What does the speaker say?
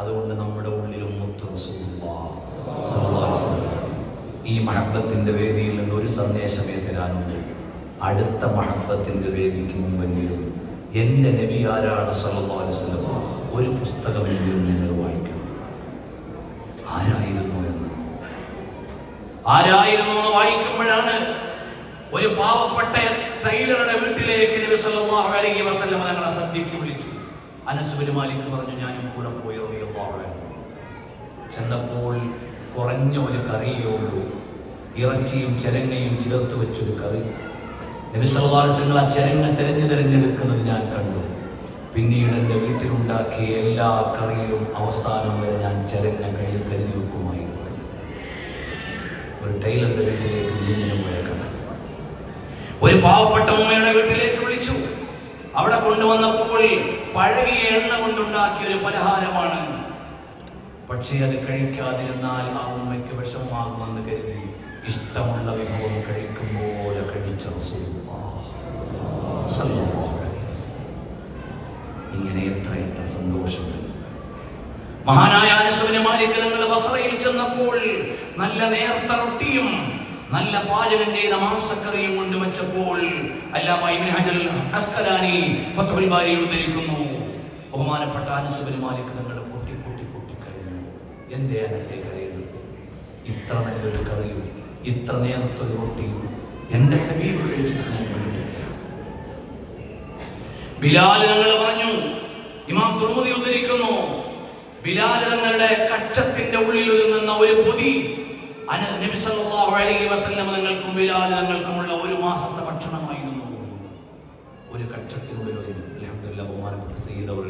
അതുകൊണ്ട് നമ്മുടെ ഉള്ളിലും. ഈ മഹബത്തിന്റെ വേദിയിൽ നിന്ന് ഒരു സന്ദേശമേ തരാനുണ്ട് അടുത്ത മഹബത്തിന്റെ വേദിക്ക് മുമ്പെങ്കിലും എന്റെ നബി ആരാണ് വസല്ലം? ഒരു പുസ്തകമെങ്കിലും നിങ്ങൾ വായിക്കണം. ആരായിരുന്നു എന്ന്? ആരായിരുന്നു എന്ന് വായിക്കുമ്പോഴാണ് ഒരു പാവപ്പെട്ട ടൈലറുടെ വീട്ടിലേക്ക് നബി സല്ലല്ലാഹു അലൈഹി വസല്ലം സദ്യക്ക് വിളിച്ചു. അനസ് ബിൻ മാലിക് പറഞ്ഞു ഞാനും കൂടെ പോയി അൻഹു ചെന്നപ്പോൾ കുറഞ്ഞ ഒരു കറിയേ ഉള്ളൂ. ഇറച്ചിയും ചെരങ്ങയും ചേർത്ത് വെച്ചൊരു കറി. നിമിഷവാസങ്ങൾ ആ ചെരങ്ങ തിരഞ്ഞു തിരഞ്ഞെടുക്കുന്നത് ഞാൻ കണ്ടു. പിന്നീട് എന്റെ വീട്ടിലുണ്ടാക്കിയ എല്ലാ കറിയിലും അവസാനം വരെ ഞാൻ ചരങ്ങ കയ്യിൽ കരുതി വെക്കുമായിരുന്നു ഒരു ടൈലറുടെ വീട്ടിലേക്ക് ഒരു പാവപ്പെട്ട വീട്ടിലേക്ക് വിളിച്ചു അവിടെ കൊണ്ടുവന്നപ്പോൾ പഴകിയ എണ്ണ കൊണ്ടുണ്ടാക്കിയ ഒരു പലഹാരമാണ് പക്ഷേ അത് കഴിക്കാതിരുന്നാൽ ആ ഉമ്മയ്ക്ക് വിഷമമാകുമെന്ന് കരുതി ഇഷ്ടമുള്ള വിഭവം കഴിക്കും പോലെ കഴിച്ച. ഇങ്ങനെ എത്ര എത്ര സന്തോഷങ്ങൾ മഹാനായ അനസുവിനെ മാലിക് നിങ്ങൾ ബസറയിൽ ചെന്നപ്പോൾ നല്ല നേർത്ത റൊട്ടിയും നല്ല പാചകം ചെയ്ത മാംസക്കറിയും കൊണ്ട് വെച്ചപ്പോൾ ഉദ്ധരിക്കുന്നു. ബഹുമാനപ്പെട്ട അനസുബിന് മാലിക് നിങ്ങൾ പൊട്ടി പൊട്ടി പൊട്ടി കഴിഞ്ഞു എന്തേ അനസേ കരയുന്നു ഇത്ര നല്ലൊരു കറിയും ഇത്ര നേർത്തൊരു റൊട്ടിയും എന്റെ ഹബീബ് കഴിച്ചിട്ട് ബിലാൽ ഞങ്ങൾ പറഞ്ഞു ഇമാം തുറമുതി ഉദ്ധരിക്കുന്നു ബിലാൽ തങ്ങളുടെ കക്ഷത്തിന്റെ ഉള്ളിൽ ഒതുങ്ങുന്ന ഒരു പൊതി നബി സല്ലല്ലാഹു അലൈഹി വസല്ലം തങ്ങൾക്കും ബിലാൽ തങ്ങൾക്കുമുള്ള ഒരു മാസത്തെ ഭക്ഷണമായിരുന്നു ഒരു കക്ഷത്തിനുള്ളിൽ അലഹമുല്ല ബഹുമാനപ്പെട്ട അവർ